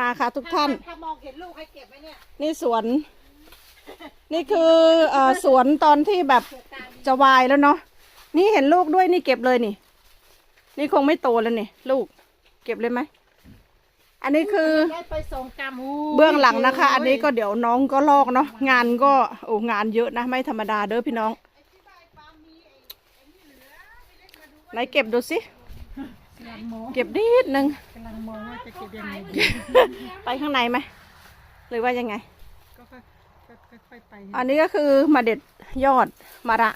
มาค่ะทุกท่าน ถ้ามองเห็นลูกให้เก็บไว้เนี่ยนี่สวน นี่คือเอ่อสวนตอนที่แบบจะวายแล้วเนาะนี่เห็นลูกด้วยนี่เก็บเลยนี่ นี่คงไม่โตแล้วนี่ลูก เก็บเลยไหมอันนี้คือ ได้ไปสองกรัมเบื้องหลังนะคะ อันนี้ก็เดี๋ยวน้องก็ลอกเนาะงานก็โอ้งานเยอะนะไม่ธรรมดาเด้อพี่น้องไหนเก็บดูสิกำลังมอง เก็บนิดนึงกำลังมองว่าจะเก็บยังไงดีไปข้างในไหมหรือว่ายังไง ก็ค่อยก็ค่อยๆไปอันนี้ก็คือมาเด็ดยอดมะระ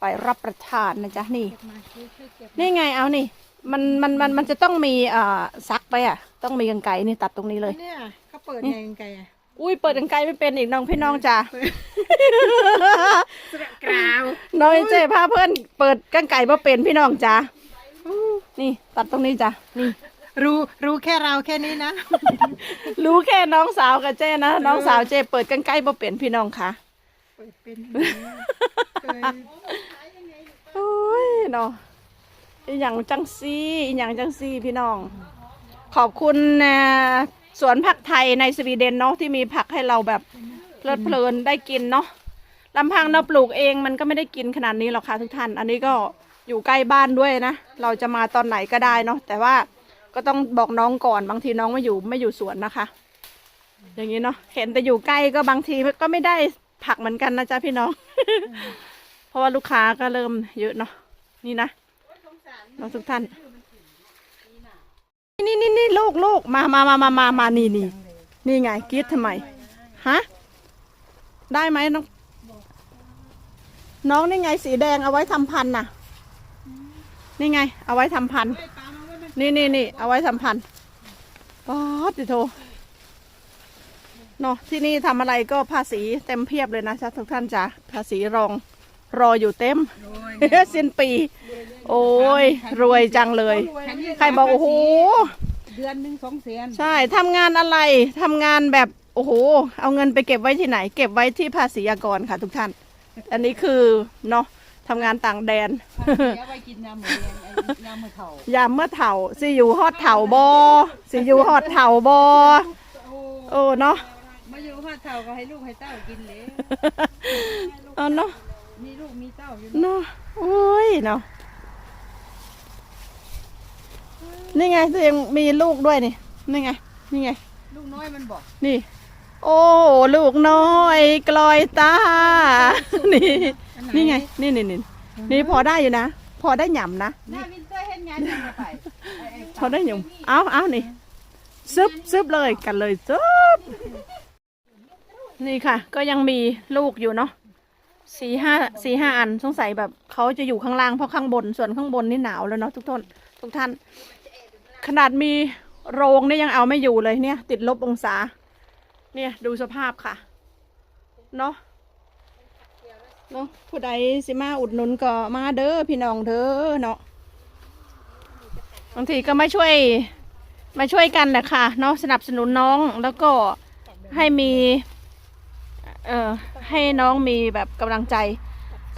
ไปรับประทานนะจ๊ะนี่ เก็บมาช่วยๆเก็บนี่ไงเอานี่ มันมันมันมันจะต้องมีเอ่อซักไปอะ ต้องมีกรรไกรนี่ตัดตรงนี้เลย เนี่ยเขาเปิดไงไงอะอุ้ยเปิดกรรไกรไม่เป็นอีกน้องพี่น้องจ้ะสระกราวน้อยเจ้พาเพื่อนเปิดกรรไกรบ่เป็นพี่น้องจ้ะ นี่ ตัดตรงนี้จ้ะนี่รู้รู้แค่เราแค่นี้นะ รู้แค่น้องสาวกับเจ้นะ น้องสาวเจ้เปิดกรรไกรบ่เป็นพี่น้องค่ะเปิดเป็นเคยโอ้ยเนาะอีหยังจังซี่อีหยังจังซี่พี่น้อง ขอบคุณนะสวนผักไทยในสวีเดนเนาะที่มีผักให้เราแบบเพลิดเพลินได้กินเนาะลำพังเราปลูกเองมันก็ไม่ได้กินขนาดนี้หรอกค่ะทุกท่าน อันนี้ก็ อยู่ใกล้บ้านด้วยนะ เราจะมาตอนไหนก็ได้เนาะแต่ว่าก็ต้องบอกน้องก่อนบางทีน้องไม่อยู่ไม่อยู่สวนนะคะ อย่างนี้เนาะเห็นแต่อยู่ใกล้ก็บางทีก็ไม่ได้ผักเหมือนกันนะจ๊ะพี่น้อง เพราะว่าลูกค้าก็เริ่มเยอะเนาะนี่นะน้องทุกท่าน นี่นี่นี่ลูกลูกมามามามามามานี่นี่นี่ไงกรีดทำไมฮะได้ไหมน้อง น้องนี่ไงสีแดงเอาไว้ทำพันธุ์น่ะ นี่ไง เอาไว้ทำพันธุ์นี่นี่นี่เอาไว้ทำพันธุ์ป๊อดดิโทเนาะที่นี่ทำอะไรก็ภาษีเต็มเพียบเลยนะจ๊ะทุกท่านจ้ะภาษีรองรออยู่เต็มสิ้นปี โอ้ย รวยจังเลย ใครบอกโอ้โหเดือนหนึ่งสองแสนใช่ทำงานอะไรทำงานแบบโอ้โห เอาเงินไปเก็บไว้ที่ไหน เก็บไว้ที่ภาษีอากรค่ะทุกท่าน อันนี้คือเนาะ ทำงานต่างแดน เดี๋ยวไปกินยำหมูแดงไอ้ยำหมูเถายามเมื่อเถาสิอยู่ฮอดเถาบอสิอยู่ฮอดเถาบอโอ้โอ้เนาะ มาอยู่ว่าเถาก็ให้ลูกให้เต้ากินเลยเอาเนาะมีลูกมีเต้าอยู่เนาะโอ้ยเนาะนี่ไงตัวเองมีลูกด้วยนี่นี่ไงนี่ไง ลูกน้อยมันบอกนี่ โอ้ลูกน้อยกลอยตา นี่ นี่ไง นี่นี่นี่นี่พอได้อยู่นะ พอได้หย่ำนะหน้าวินเตอร์เห็นงานยังไงไปพอได้หย่ำเอาเอานี่ซึบซึบเลยกันเลยซึบนี่ค่ะ ก็ยังมีลูกอยู่เนาะสี่ห้าสี่ห้าอันสงสัยแบบเขาจะอยู่ข้างล่างเพราะข้างบนส่วนข้างบนนี่หนาวแล้วเนาะทุกท่านทุกท่าน ขนาดมีโรงเนี่ยยังเอาไม่อยู่เลยเนี่ย ติดลบองศา เนี่ยดูสภาพค่ะ เนาะ เนาะผู้ใดสิมาอุดหนุนก็มาเด้อพี่น้องเด้อเนาะบางทีก็มาช่วยมาช่วยกันแหละค่ะเนาะสนับสนุนน้องแล้วก็ให้มีเอ่อให้น้องมีแบบกำลังใจ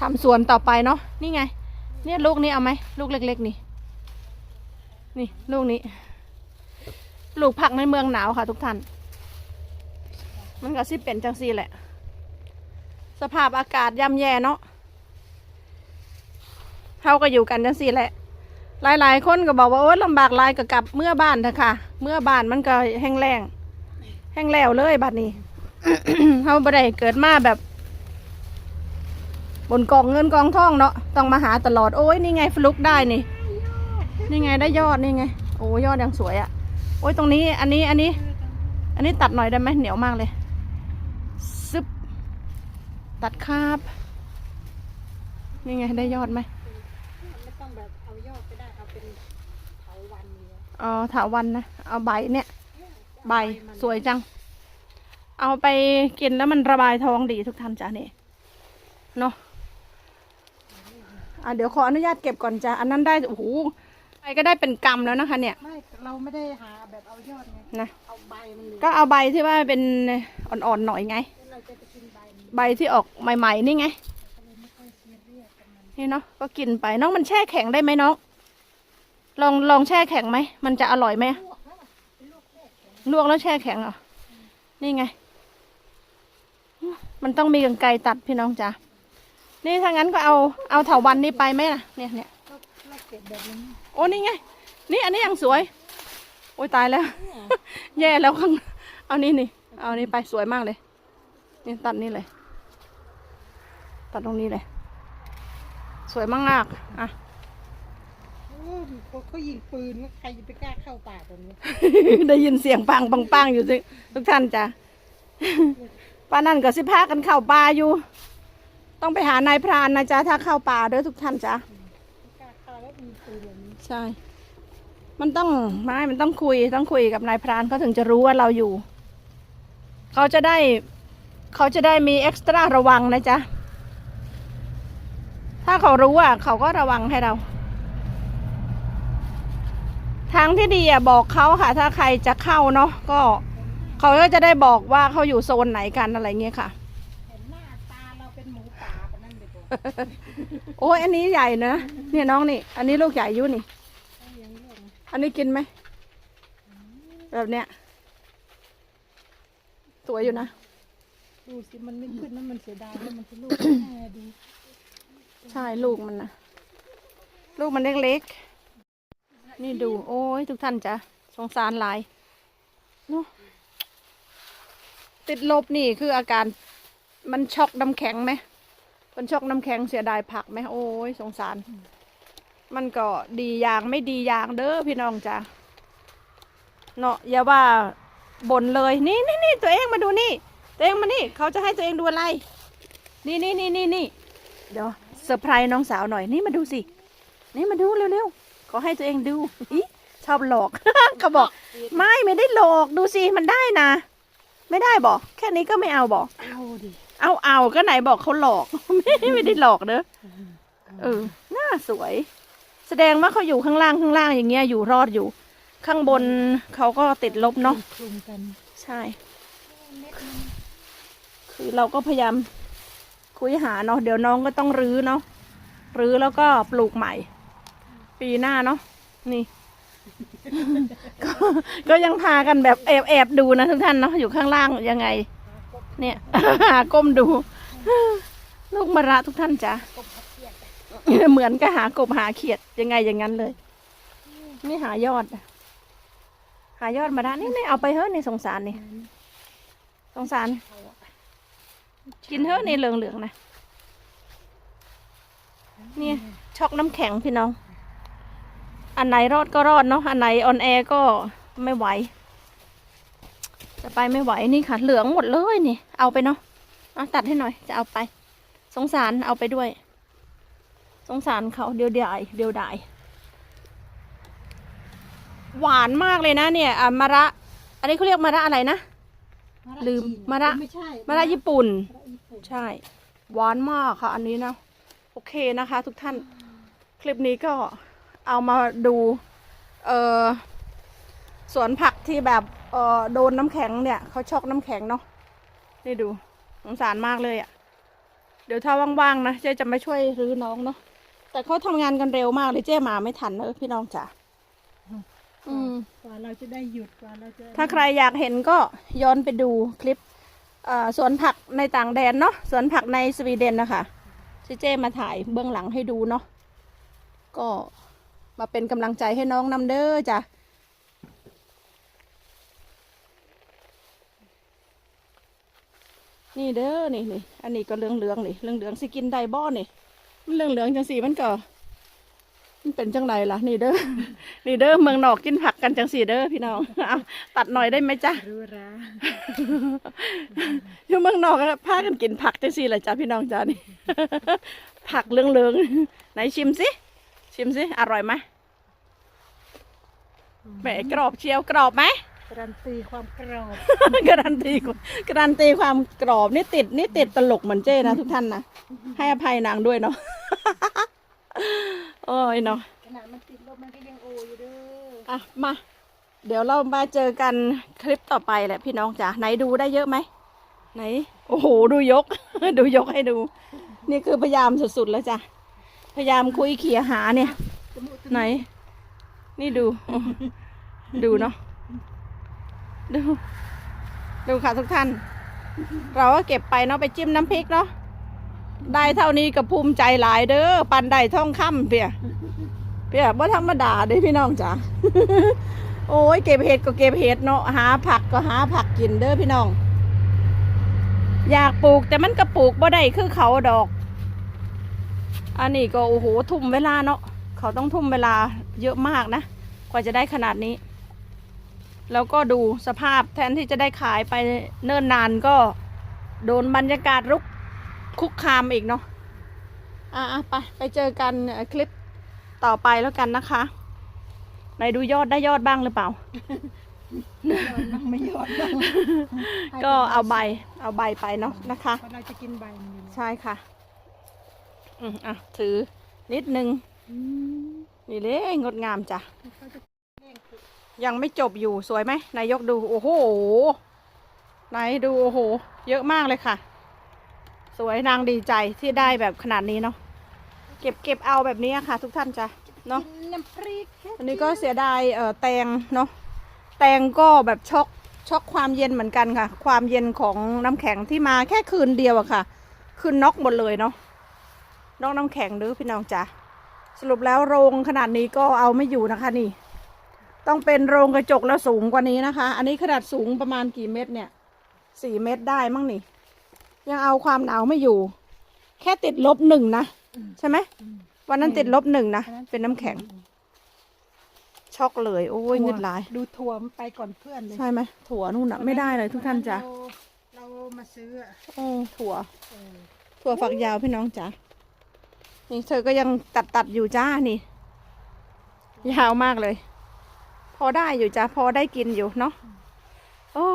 ทำสวนต่อไปเนาะนี่ไง เนี่ยลูกนี้เอาไหมลูกเล็ก ๆ นี่ นี่ลูกนี้ปลูกผักในเมืองหนาวค่ะทุกท่าน มันก็สิเป็นจังซี่แหละ สภาพอากาศย่ำแย่เนาะเขาก็อยู่กันจังซี่แหละ หลายๆ คนก็บอกว่าโอ๊ยลำบากหลายก็กลับเมื่อบ้านเถอะค่ะ เมื่อบ้านมันก็แห้งแล้งแห้งแล้วเลยบัดนี้เขาบ่ได้เกิดมาแบบ บนกองเงินกองทองเนาะต้องมาหาตลอดโอ้ยนี่ไงฟลุกได้นี่ นี่ไงได้ยอดนี่ไง โอ้ยอดยังสวยอะ่ะโอ้ยตรงนี้อันนี้อันนี้ อันนี้ตัดหน่อยได้ไหมเหนียวมากเลย ตัดคาบ นี่ไงได้ยอดไหมไม่ต้องแบบเอายอดก็ได้เอาเป็นเถาวันเลยอ๋อถาวันนะ เอาใบเนี่ย ใบสวยจัง เอาไปกินแล้วมันระบายท้องดีทุกท่านจ้ะนี่เนาะอะเดี๋ยวขออนุญาตเก็บก่อนจ้ะอันนั้นได้โอ้โหไปก็ได้เป็นกำแล้วนะคะ เนี่ยไม่เราไม่ได้หาแบบเอายอดไงนะเอาใบมันเลยก็เอาใบที่ว่าเป็นอ่อนๆหน่อยไง ใบมันใบที่ออกใหม่ ๆ นี่ไงไม่ค่อยเสียเรียกกับมันนี่เนาะก็กินไปน้องมันแช่แข็งได้ไหมน้อง ลองลองแช่แข็งไหม มันจะอร่อยไหมลวกแล้วแช่แข็งเหรอ นี่ไง มันต้องมีกรรไกรตัดพี่น้องจ๋านี่ถ้างั้นก็เอาเอาเถาวันนี้ไปไหมล่ะ เนี่ยเนี่ยก็เราเก็บแบบนี้โอ้นี่ไง นี่อันนี้ยังสวย โอ้ยตายแล้ว แย่แล้วข้าง เอานี่นี่ เอานี่ไปสวยมากเลย นี่ตัดนี่เลย ตัดตรงนี้เลย สวยมากมากๆอะโอ้เขาเขายิงปืนแล้วใครจะไปกล้าเข้าป่าตรงนี้ ได้ยินเสียงปังปังปังอยู่สิทุกท่านจ้ะป้านั่นก็สิพากันเข้าป่าอยู่ ต้องไปหานายพรานนะจ๊ะถ้าเข้าป่าเด้อทุกท่านจ้ะไม่กล้าเข้าแล้วมีปืนแบบนี้ใช่ มันต้องไม่มันต้องคุยต้องคุยกับนายพรานเขาถึงจะรู้ว่าเราอยู่ เขาจะได้ เขาจะได้มีเอ็กซ์ตร้าระวังนะจ๊ะ ถ้าเขารู้อะเขาก็ระวังให้เรา ทางที่ดีอะบอกเขาค่ะ ถ้าใครจะเข้าเนาะก็เขาก็จะได้บอกว่าเขาอยู่โซนไหนกันอะไรเงี้ยค่ะ เห็นหน้าตาเราเป็นหมูป่าปะนั่นเลยตัวโอ้ยอันนี้ใหญ่นะเนี่ยน้องนี่ อันนี้ลูกใหญ่อยุ่นี่ เอาอย่างนี้เลยอันนี้กินไหม แบบเนี้ยสวยอยู่นะ ดูสิมันไม่ขึ้นนะมันเสียดายแล้วมันจะลูกแม่ดู ใช่ลูกมันนะลูกมันเล็กๆ นี่ดูโอ้ยทุกท่านจ้ะสงสารหลายเนาะติดลบนี่คืออาการมันช็อกน้ำแข็งไหมมันช็อกน้ำแข็งเสียดายผักไหมโอ้ยสงสาร มันก็ดีอย่างไม่ดีอย่างเด้อพี่น้องจ้ะเนาะอย่าว่าบ่นเลยนี่นี่นี่ตัวเองมาดูนี่ ตัวเองมานี่ เขาจะให้ตัวเองดูอะไร นี่นี่นี่นี่นี่เดี๋ยว ซอร์ไพรส์น้องสาวหน่อยนี่มาดูสิ นี่มาดูเร็วๆขอให้ตัวเองดูอีชอบหลอกเขาบอก ไม่ไม่ได้หลอกดูสิมันได้นะ ไม่ได้บอก แค่นี้ก็ไม่เอาบอก เอาดิเอาเอาก็ไหนบอกเขาหลอก ไม่ไม่ได้หลอกเด้อเออหน้าสวย แสดงว่าเขาอยู่ข้างล่างข้างล่างอย่างเงี้ยอยู่รอดอยู่ ข้างบนเขาก็ติดลบเนาะคลุมกันใช่เม็ดมันคือเราก็พยายาม คุยหาเนาะเดี๋ยวน้องก็ต้องรื้อเนาะรื้อแล้วก็ปลูกใหม่ ปีหน้าเนาะนี่ ก็ก็ยังพากันแบบแอบแอบดูนะทุกท่านเนาะอยู่ข้างล่างยังไง เนี่ย ก้มดู ลูกมะระทุกท่านจ้ะเหมือนกับหากบหาเขียดยังไงอย่างนั้นเลย นี่หายอด หายอดมะระนี่นี่เอาไปเฮ้ยในสงสารนี่สงสาร กินเถอะในเหลืองๆนะนี่ช็อกน้ำแข็งพี่น้อง อันไหนรอดก็รอดเนาะ อันไหนออนแอร์ก็ไม่ไหว จะไปไม่ไหวนี่ค่ะ เหลืองหมดเลยนี่ เอาไปเนาะเอาตัดให้หน่อย จะเอาไป สงสารเอาไปด้วย สงสารเขาเดียวดายเดียวดาย หวานมากเลยนะเนี่ยอะมะระ อันนี้เขาเรียกมะระอะไรนะ ลืมมะระไม่ใช่มะระญี่ปุ่นมะระญี่ปุ่น ใช่ หวานมากค่ะ อันนี้นะ โอเคนะคะ ทุกท่าน คลิปนี้ก็เอามาดู เออสวนผักที่แบบ เออโดนน้ำแข็งเนี่ย เขาช็อกน้ำแข็งเนาะ นี่ดู สงสารมากเลยอะ่ะ เดี๋ยวถ้าว่างๆนะเจ๊จะมาช่วยรื้อน้องเนาะ แต่เขาทำงานกันเร็วมากเลยเจ๊มาไม่ทันเนอะพี่น้องจ๋า อืม กว่าเราจะได้หยุดกว่าเราจะถ้าใครอยากเห็นก็ย้อนไปดูคลิปเอ่อสวนผักในต่างแดนเนาะสวนผักในสวีเดนนะคะที่เจมาถ่ายเบื้องหลังให้ดูเนาะก็มาเป็นกำลังใจให้น้องนำเด้อจ้ะนี่เด้อนี่นี่อันนี้ก็เหลืองเหลืองๆนี่เหลืองเหลืองๆสิกินไดบ่นี่มันเหลืองเหลืองๆจังสีมันก็ มันเป็นจังไรล่ะนี่เด้อนี่เด้อเมืองนอกกินผักกันจังสีเด้อพี่น้องเอาตัดหน่อยได้ไหมจ๊ะรู้ราอยู่เมืองนอกอะพากันกินผักจังสีเลยจ้ะพี่น้องจ้านี่ผักเหลืองๆไหนชิมสิชิมสิอร่อยไหมแหมกรอบเชียวกรอบไหมการันตีความกรอบการันตีการันตีความกรอบนี่ติดนี่ติดตลกเหมือนเจ้นะทุกท่านนะให้อภัยนางด้วยเนาะ โอ้ยเนาะขนาดมันติดลบมันก็ยังโออยู่เด้ออะมา เดี๋ยวเรามาเจอกันคลิปต่อไปแหละพี่น้องจ๋าไหนดูได้เยอะไหมไหน โอ้โห ดูยก ดูยกให้ดู นี่คือพยายามสุดๆแล้วจ้ะ พยายามคุยเขี่ยหาเนี่ย ไหน นี่ดูโอ้ดูเนาะ ดู ดูค่ะทุกท่าน เราก็เก็บไปเนาะไปจิ้มน้ำพริกเนาะ ได้เท่านี้ก็ภูมิใจหลายเด้อปันได้ท่องค่ำเปียเปียว่าธรรมดาเด้อพี่น้องจ๋าโอ้ยเก็บเห็ดก็เก็บเห็ดเนาะหาผักก็หาผักกินเด้อพี่น้อง อยากปลูกแต่มันก็ปลูกบ่ได้คือเขาดอก อันนี้ก็โอ้โหทุ่มเวลาเนาะเขาต้องทุ่มเวลาเยอะมากนะกว่าจะได้ขนาดนี้ แล้วก็ดูสภาพแทนที่จะได้ขายไปเนิ่นนานก็โดนบรรยากาศรุก คุกคามอีกเนาะอะๆไปไปเจอกันเอ่อคลิปต่อไปแล้วกันนะคะไหนดูยอดได้ยอดบ้างหรือเปล่าบ้างไม่ยอดบ้างก็เอาใบ เอาใบไปเนาะนะคะเพราะเราจะกินใบมันอยู่แล้วใช่ค่ะ อืมอะถือนิดนึงอืมนี่เลยงดงามจ้ะเขาจะแกล้งคือยังไม่จบอยู่สวยไหมนายกดู โอ้โห ไหนดู โอ้โห เยอะมากเลยค่ะ สวยนางดีใจที่ได้แบบขนาดนี้เนาะเก็บเก็บเอาแบบนี้ค่ะ ทุกท่านจ้ะเนาะกินน้ำพริกอันนี้ก็เสียดายเอ่อแตงเนาะแตงก็แบบช็อกช็อกความเย็นเหมือนกันค่ะ ความเย็นของน้ำแข็งที่มาแค่คืนเดียวอะค่ะ คืนน็อกหมดเลยเนาะน็อกน้ำแข็งเด้อพี่น้องจ้ะสรุปแล้วโรงขนาดนี้ก็เอาไม่อยู่นะคะนี่ ต้องเป็นโรงกระจกแล้วสูงกว่านี้นะคะ อันนี้ขนาดสูงประมาณกี่เมตรเนี่ยสี่เมตรได้มั้งนี่ ยังเอาความหนาวไม่อยู่ แค่ติดลบหนึ่งนะ ใช่ไหมวันนั้นติดลบหนึ่งนะ เป็นน้ำแข็ง ช็อกเลย โอ้ยงึดหลาย ดูถั่วมันไปก่อนเพื่อนเลย ใช่ไหมถั่วนู่นอะไม่ได้เลยทุกท่านจ้ะเราเรามาซื้ออะโอ้ถั่วเออถั่วฝักยาวพี่น้องจ๋านี่เธอก็ยังตัดตัดอยู่จ้านี่ ยาวมากเลย พอได้อยู่จ้าพอได้กินอยู่เนาะโอ้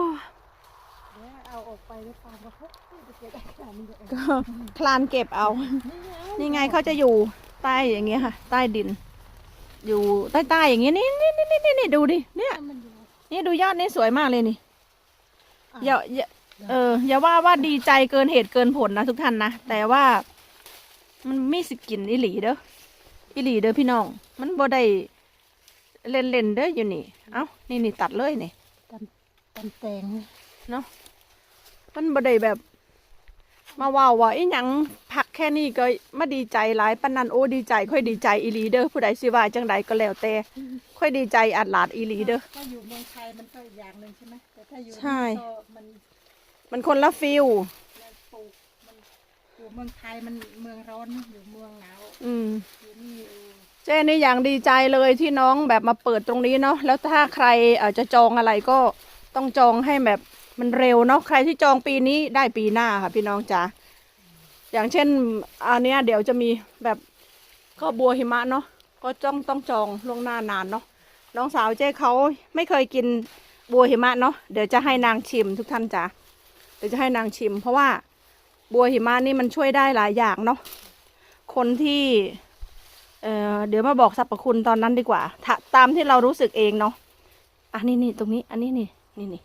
เดี๋ยวเอาออกไปแล้วปาล์มก็เฮ้ยจะเก็บได้ขนาดนี้เลยก็คลานเก็บเอา นี่ไงเขาจะอยู่ใต้อย่างเงี้ยค่ะ ใต้ดิน อยู่ใต้ใต้ๆอย่างเงี้ยนี่นี่นี่นี่นี่ดูดิ เนี่ยมันอยู่นี่ดูยอดนี่สวยมากเลยนี่อะอย่าอย่าเออ อย่าว่าว่าดีใจเกินเหตุเกินผลนะทุกท่านนะ แต่ว่า มันมีสิกินอิหลีเด้อ อิหลีเด้อพี่น้อง มันบ่ได้เล่นเล่นๆเด้ออยู่นี่ เอ้า นี่นี่ตัดเลยนี่ตันตันแตงเนาะ มันบ่ได้แบบ มาว่าว่าไอ้หยังพักแค่นี้ก็มาดีใจหลายปานนันโอ้ดีใจค่อยดีใจอีหลีเด้อผู้ใดสิว่าจังใดก็แล้วแต่ค่อยดีใจอัดหลาดอีหลีเด้อถ้าอยู่เมืองไทยมันก็อีกอย่างหนึ่งใช่ไหมแต่ถ้าอยู่ใช่นี่ก็มันมันคนละฟิลมันปลูกมันอยู่เมืองไทยมันเมืองร้อนนะอยู่เมืองหนาวอืมอยู่นี่เออเจ้นี่อย่างดีใจเลยที่น้องแบบมาเปิดตรงนี้เนาะแล้วถ้าใครเอ่อจะจองอะไรก็ต้องจองให้แบบ มันเร็วเนาะใครที่จองปีนี้ได้ปีหน้าค่ะ พี่น้องจ๋าอย่างเช่นอันเนี้ยเดี๋ยวจะมีแบบก็บัวหิมะเนาะก็ต้องต้องจองล่วงหน้านานเนาะน้องสาวเจ้เขาไม่เคยกินบัวหิมะเนาะเดี๋ยวจะให้นางชิมทุกท่านจ๋าเดี๋ยวจะให้นางชิม เพราะว่าบัวหิมะนี่มันช่วยได้หลายอย่างเนาะคนที่เอ่อเดี๋ยวมาบอกสรรพคุณตอนนั้นดีกว่า ตามที่เรารู้สึกเองเนาะอะนี่นี่ตรงนี้ อันนี้นี่นี่นี่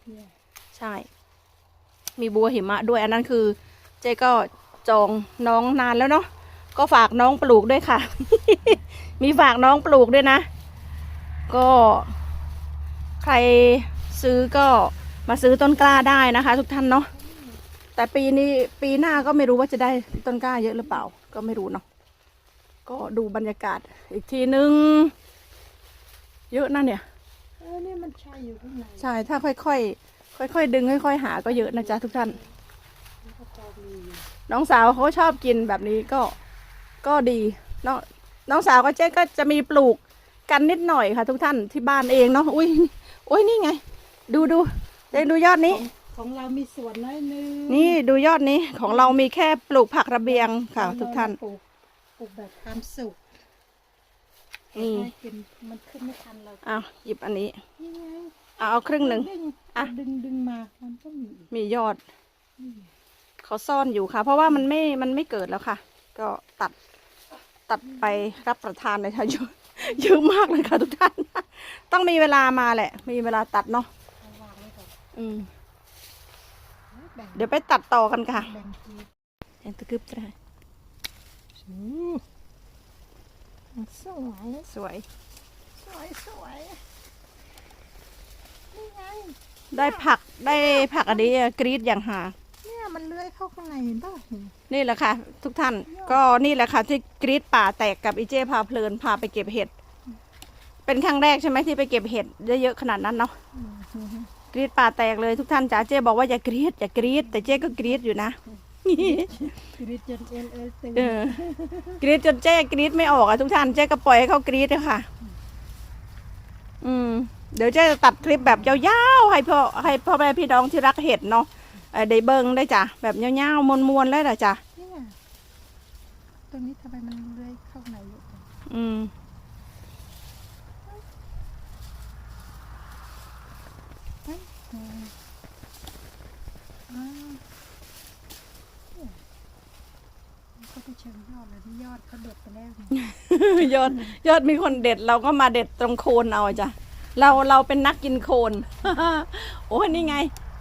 ใช่ มีบัวหิมะด้วยอันนั้นคือ เจ๊ก็จองน้องนานแล้วเนาะก็ฝากน้องปลูกด้วยค่ะ มีฝากน้องปลูกด้วยนะ ก็ใครซื้อก็มาซื้อต้นกล้าได้นะคะ ทุกท่านเนาะแต่ปีนี้ปีหน้าก็ไม่รู้ว่าจะได้ต้นกล้าเยอะหรือเปล่า ก็ไม่รู้เนาะก็ดูบรรยากาศอีกทีนึง เยอะนะเนี่ยเออนี่มันใช่อยู่ข้างในใช่ถ้าค่อยๆ ค่อยๆดึงค่อยๆหาก็เยอะนะจ๊ะทุกท่านมันก็พอมีอยู่น้องสาวเขาชอบกินแบบนี้ก็ก็ดีน้องน้องสาวก็เจ๊ก็จะมีปลูกกันนิดหน่อยค่ะ ทุกท่านที่บ้านเองเนาะอุ้ยอุ้ยนี่ไง ดูดูเจ๊ดูยอดนี้ ของเรามีสวนน้อยนึงนี่ดูยอดนี้ของเรามีแค่ปลูกผักระเบียงค่ะ ทุกท่านปลูกปลูกแบบความสุขนี่ให้กินมันขึ้นไม่ทันเราอ้าวหยิบอันนี้นี่ไง เอาเอาครึ่งหนึ่งดึงอะ ดึงดึงมา มันก็มีอีกมียอด เขาซ่อนอยู่ค่ะ เพราะว่ามันไม่มันไม่เกิดแล้วค่ะ ก็ตัดตัดไปรับประทานเลยค่ะเยอะเยอะมากเลยค่ะทุกท่าน ต้องมีเวลามาแหละ มีเวลาตัดเนาะเอาวางไว้ก่อนอืมแบ่งเดี๋ยวไปตัดต่อกันค่ะแบ่งทีแอนตะกึบได้สวย สวย สวยสวยนี่ ไงได้ผักได้ผักอันนี้กรีดอย่างหาเนี่ยมันเลื้อยเข้าข้างในเห็นป่ะเห็นนี่แหละค่ะ ทุกท่านก็นี่แหละค่ะที่กรีดป่าแตกกับอีเจพาเพลินพาไปเก็บเห็ด เป็นครั้งแรกใช่ไหมที่ไปเก็บเห็ดเยอะๆขนาดนั้นเนาะอืมอืมกรีดป่าแตกเลยทุกท่านจ๋าเจ๊บอกว่าอย่ากรีดอย่ากรีดแต่เจ๊ก็กรีดอยู่นะกรีดจนเอ็นเอ็นตึงเออกรีดจนเจ๊กรีดไม่ออกอะทุกท่านเจ๊ก็ปล่อยให้เขากรีดเลยค่ะ อืม เดี๋ยวเจ๊จะตัดคลิปแบบยาวๆให้พ่อให้พ่อแม่พี่น้องที่รักเห็ดเนาะเอ่อได้เบิ้งได้จ้ะแบบยาวๆมวนๆเลยนะจ้ะเนี่ยตรงนี้ทำไมมันเลื้อยเข้าข้างในอยู่อืมเฮ้ยอืมอ้าวเนี่ยมันก็ไปเชิงยอดเลยที่ยอดเขาเด็ดไปแล้วเนี่ยยอดยอดมีคนเด็ดเราก็มาเด็ดตรงโคนเอาจ้ะ เราเราเป็นนักกินโคน โอ้ยนี่ไง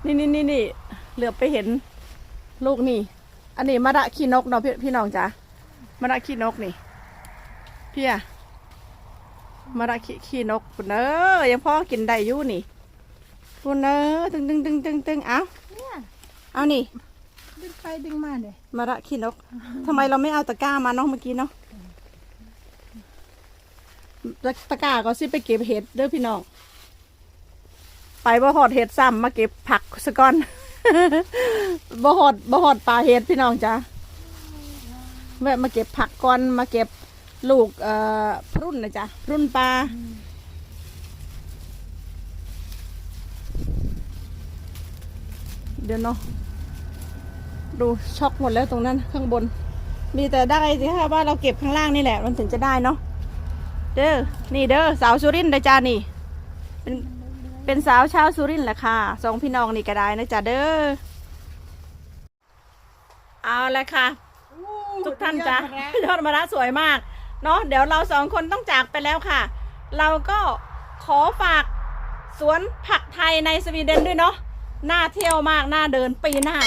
นี่นี่นี่นี่เหลือบไปเห็นลูกนี่ อันนี้มะระขี้นกเนาะพี่พี่น้องจ้ะมะระขี้นกนี่พี่อะมะระขี้ขี้นกปุ่นเออยังพ่อกินได้อยู่นี่ปุ่นเออตึงตึงตึงตึงตึงเอาเนี่ยเอานี่ดึงไปดึงมาเนี่ยมะระขี้นกทำไมเราไม่เอาตะกร้ามาเนาะเมื่อกี้เนาะ ตะกร้าก็สิไปเก็บเห็ดเด้อพี่น้องไปบ่หอดเห็ดซ้ำมาเก็บผักสะก่อนบ่หอดบ่หอดปลาเห็ดพี่น้องจ้ะแวะมาเก็บผักก่อนมาเก็บลูกเอ่อพรุ่นนะจ๊ะพรุ่นปลาเดี๋ยวเนาะดูช็อกหมดแล้วตรงนั้นข้างบน มีแต่ได้สิค่ะว่าเราเก็บข้างล่างนี่แหละ มันถึงจะได้เนาะ เด้อนี่เด้อสาวสุรินทร์นะจ๊ะนี่ เป็นเป็นสาวชาวสุรินทร์แหละค่ะสองพี่น้องนี่ก็ได้นะจ๊ะเด้อเอาละค่ะ ทุกท่านจ้ะยอดมะระสวยมากเนาะเดี๋ยวเราสองคนต้องจากไปแล้วค่ะ เราก็ขอฝากสวนผักไทยในสวีเดนด้วยเนาะน่าเที่ยวมากน่าเดินปีหน้า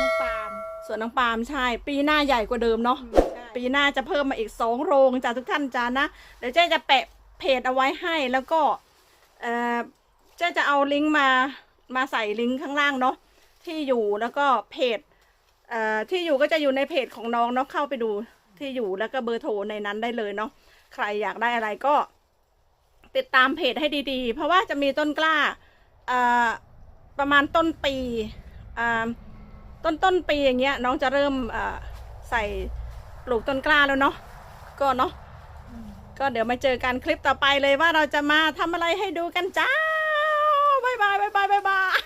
น้องปาล์มสวนน้องปาล์มใช่ ปีหน้าใหญ่กว่าเดิมเนาะใช่ ปีหน้าจะเพิ่มมาอีกสองโรงจ้ะทุกท่านจ้านะเดี๋ยวเจ๊จะแปะเพจเอาไว้ให้แล้วก็เอ่อเจ๊จะเอาลิงก์มามาใส่ลิงก์ข้างล่างเนาะที่อยู่แล้วก็เพจเอ่อที่อยู่ก็จะอยู่ในเพจของน้องเนาะเข้าไปดูที่อยู่แล้วก็เบอร์โทรในนั้นได้เลยเนาะใครอยากได้อะไรก็ ติดตามเพจให้ดีๆ เพราะว่าจะมีต้นกล้าเอ่อประมาณต้นปีอ่าต้นต้นปีอย่างเงี้ยน้องจะเริ่มเอ่อใส่ ปลูกต้นกล้าแล้วเนาะก็เนาะก็เดี๋ยวมาเจอกันคลิปต่อไปเลยว่าเราจะมาทำอะไรให้ดูกันจ้าบายบายบายบายบายบาย